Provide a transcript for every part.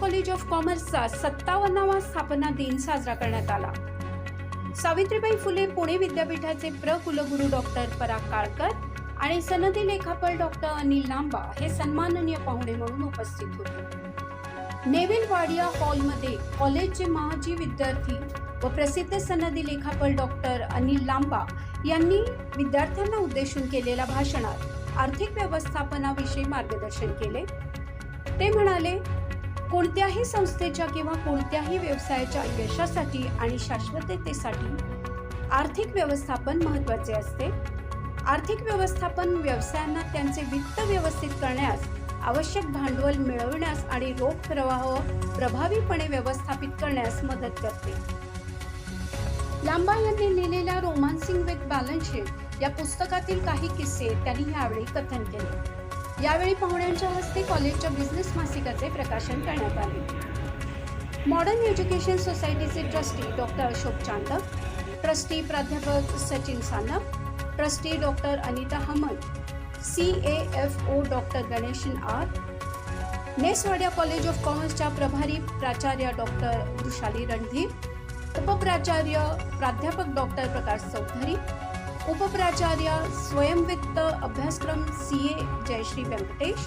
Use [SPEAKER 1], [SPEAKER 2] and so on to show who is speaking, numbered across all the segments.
[SPEAKER 1] College of कॉमर्सचा सत्तावन्नावा स्थापना दिन साजरा करण्यात आला. सावित्रीबाई फुले पुणे विद्यापीठाचे प्र कुलगुरू डॉक्टर पराग काळकर आणि सनदी लेखापल डॉक्टर अनिल लांबा हे सन्माननीय पाहुणे म्हणून उपस्थित होते. नेव्हिल वाडिया हॉलमध्ये कॉलेजचे माजी विद्यार्थी व प्रसिद्ध सनदी लेखापल डॉक्टर अनिल लांबा यांनी विद्यार्थ्यांना उद्देशून केलेल्या भाषणात आर्थिक व्यवस्थापनाविषयी मार्गदर्शन केले. ते म्हणाले कोणत्याही संस्थेच्या किंवा कोणत्याही व्यवसायाच्या यशासाठी आणि शाश्वततेसाठी आर्थिक व्यवस्थापन महत्त्वाचे असते. आर्थिक व्यवस्थापन व्यवसायांना त्यांचे वित्त व्यवस्थित करण्यास आवश्यक भांडवल मिळवण्यास आणि रोख प्रवाह प्रभावीपणे व्यवस्थापित करण्यास मदत करते. लांबा यांनी लिहिलेल्या रोमान्सिंग विथ बॅलन्स शीट या पुस्तकातील काही किस्से त्यांनी यावेळी कथन केले. यावेळी पाहुण्यांच्या हस्ते कॉलेजच्या बिझनेस मासिकाचे प्रकाशन करण्यात आले. मॉडर्न एज्युकेशन सोसायटीचे trustee doctor Ashok Chandak trustee प्राध्यापक Sachin Sanap trustee doctor Anita Hamad C A F O doctor Ganesan R Neswadia college of कॉमर्सच्या प्रभारी प्राचार्य डॉक्टर वृषाली रणधीर उपप्राचार्य प्राध्यापक डॉक्टर प्रकाश चौधरी उपप्राचार्य स्वयंवित्त अभ्यासक्रम C A Jayashree Venkatesh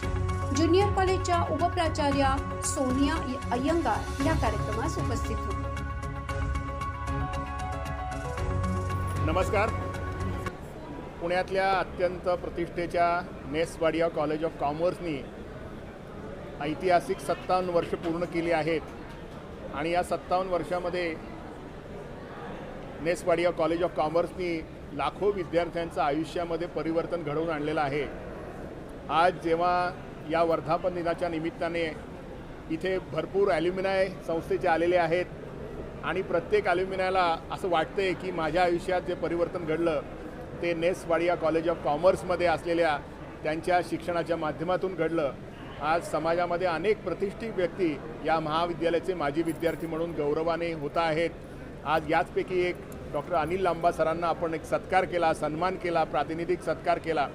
[SPEAKER 1] junior कॉलेजच्या उपप्राचार्य सोनिया अय्यंगार या कार्यक्रमास उपस्थित होते.
[SPEAKER 2] नमस्कार. पुण्यातल्या अत्यंत प्रतिष्ठेच्या नेसवाडिया कॉलेज ऑफ कॉमर्सनी ऐतिहासिक सत्तावन्न वर्ष पूर्ण केली आहेत आणि या सत्तावन्न वर्षामध्ये नेसवाडिया कॉलेज ऑफ कॉमर्सनी लाखो विद्यार्थ्यांचं आयुष्यामध्ये परिवर्तन घडवून आणलेलं आहे. आज जेव्हा या वर्धापन दिनाच्या निमित्ताने इथे भरपूर ॲल्युमिनाय संस्थेचे आलेले आहेत आणि प्रत्येक ॲल्युमिनायला असं वाटतं आहे की माझ्या आयुष्यात जे परिवर्तन घडलं ते नेसवाडिया कॉलेज ऑफ कॉमर्समध्ये असलेल्या त्यांच्या शिक्षणाच्या माध्यमातून घडलं. आज समाजामध्ये अनेक प्रतिष्ठित व्यक्ती या महाविद्यालयाचे माजी विद्यार्थी म्हणून गौरवाने होत आहेत. आज याचपैकी एक डॉक्टर अनिल लांबा सरांना आपण एक सत्कार केला सन्मान केला प्रातिनिधिक सत्कार केला.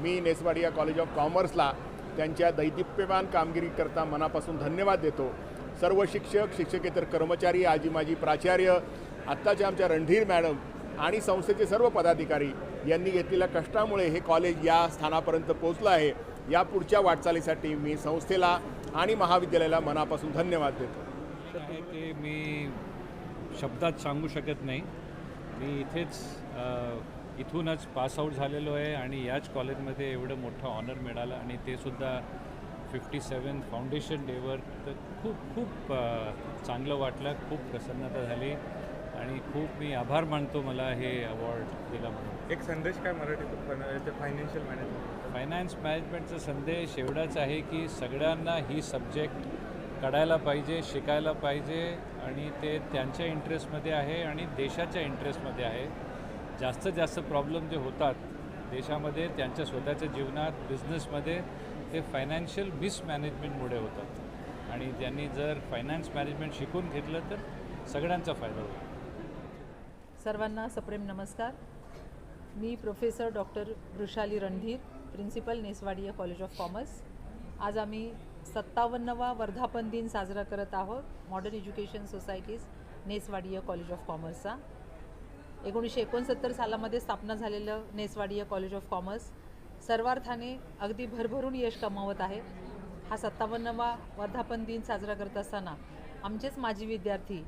[SPEAKER 2] मी नेसवाडिया कॉलेज ऑफ कॉमर्सला त्यांच्या दैदिप्यमान कामगिरीकरता मनापासून धन्यवाद देतो. सर्व शिक्षक शिक्षकेतर कर्मचारी आजी माजी प्राचार्य आत्ताच्या आमच्या रणधीर मॅडम आणि संस्थेचे सर्व पदाधिकारी यांनी घेतलेल्या कष्टामुळे हे कॉलेज या स्थानापर्यंत पोहोचलं आहे. या पुढच्या वाटचालीसाठी मी संस्थेला आणि महाविद्यालयाला मनापासून धन्यवाद देतो.
[SPEAKER 3] ते मी शब्दात सांगू शकत नाही. मी इथेच इथूनच पासआउट झालेलो आहे आणि याच कॉलेजमध्ये एवढं मोठं ऑनर मिळालं आणि ते सुद्धा फिफ्टी सेवन फाउंडेशन डेवर तर खूप खूप चांगलं वाटलं खूप प्रसन्नता झाली आणि खूप मी आभार मानतो मला हे अवॉर्ड दिला म्हणून.
[SPEAKER 4] एक संदेश काय मराठीत? फायनान्शियल मॅनेजमेंट
[SPEAKER 3] फायनान्स मॅनेजमेंटचा संदेश एवढाच आहे की सगळ्यांना ही सब्जेक्ट काढायला पाहिजे शिकायला पाहिजे आणि ते त्यांच्या इंटरेस्टमध्ये आहे आणि देशाच्या इंटरेस्टमध्ये आहे. जास्तीत जास्त प्रॉब्लेम जे होतात देशामध्ये त्यांच्या स्वतःच्या जीवनात बिझनेसमध्ये ते फायनान्शियल मिसमॅनेजमेंटमुळे होतात. आणि त्यांनी जर फायनान्स मॅनेजमेंट शिकून घेतलं तर सगळ्यांचा फायदा होईल.
[SPEAKER 5] सर्वांना सप्रेम नमस्कार. मी professor doctor Vrushali Randhir principal Neswadia college of commerce आज आम्ही सत्तावन्नवा वर्धापन दिन साजरा करत आहोत modern education society's Neswadia college of कॉमर्सचा एकोणीसशे एकोणसत्तर सालामध्ये स्थापना झालेलं नेसवाडिया कॉलेज ऑफ कॉमर्स सर्वार्थाने अगदी भरभरून यश कमावत आहे. हा सत्तावन्नवा वर्धापन दिन साजरा करत असताना आमचेच माजी विद्यार्थी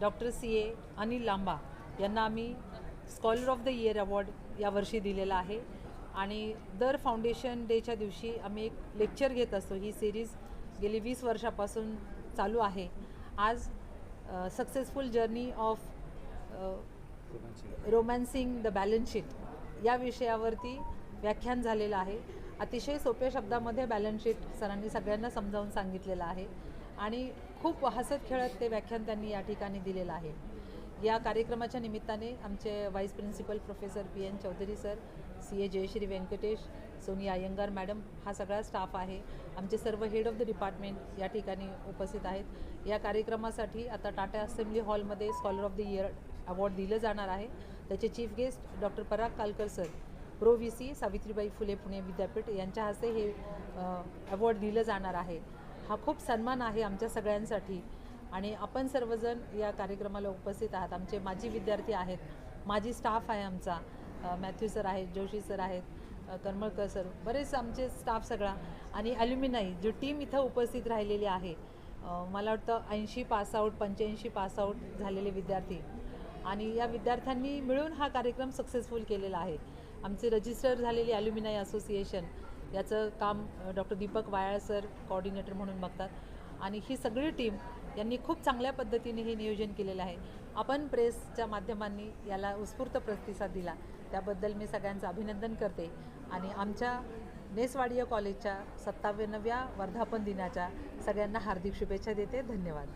[SPEAKER 5] doctor C A Anil Lamba यांना आम्ही scholar of the year award यावर्षी दिलेला आहे. आणि दर फाउंडेशन डेच्या दिवशी आम्ही एक लेक्चर घेत असतो. ही सिरीज गेली वीस वर्षापासून चालू आहे. आज successful journey of romancing the balance sheet या विषयावरती व्याख्यान झालेलं आहे. अतिशय सोप्या शब्दामध्ये बॅलन्स शीट सरांनी सगळ्यांना समजावून सांगितलेलं आहे आणि खूप हसत खेळत ते व्याख्यान त्यांनी या ठिकाणी दिलेलं आहे. या कार्यक्रमाच्या निमित्ताने आमचे vice principal professor P N Chaudhari sir C A Jayashree Venkatesh Sonia Iyengar madam हा सगळा स्टाफ आहे. आमचे सर्व हेड ऑफ द डिपार्टमेंट या ठिकाणी उपस्थित आहेत. या कार्यक्रमासाठी आता टाटा असेंब्ली हॉलमध्ये scholar of the year award दिलं जाणार आहे. त्याचे chief guest doctor Parag Kalkar sir pro V C Savitribai Phule Pune Vidyapeeth यांच्या हस्ते हे अवॉर्ड दिलं जाणार आहे. हा खूप सन्मान आहे आमच्या सगळ्यांसाठी. आणि आपण सर्वजण या कार्यक्रमाला उपस्थित आहात. आमचे माजी विद्यार्थी आहेत. माजी स्टाफ आहे आमचा. मॅथ्यू सर आहेत जोशी सर आहेत करमळकर सर बरेच आमचे स्टाफ सगळा आणि ॲल्युमिनाई जो टीम इथं उपस्थित राहिलेली आहे. मला वाटतं ऐंशी पासआउट पंच्याऐंशी पासआउट झालेले विद्यार्थी. आणि या विद्यार्थ्यांनी मिळून हा कार्यक्रम सक्सेसफुल केलेला आहे. आमचे रजिस्टर झालेले ॲल्युमिनाई असोसिएशन याचं काम doctor Deepak Wayal sir coordinator म्हणून बघतात. आणि ही सगळी टीम यांनी खूप चांगल्या पद्धतीने हे नियोजन केलेलं आहे. आपण प्रेसच्या माध्यमांनी याला उत्स्फूर्त प्रतिसाद दिला. त्याबद्दल मी सगळ्यांचं अभिनंदन करते. आणि आमच्या नेसवाडीय कॉलेजच्या सत्तावन्नव्या वर्धापन दिनाच्या सगळ्यांना हार्दिक शुभेच्छा देते. धन्यवाद.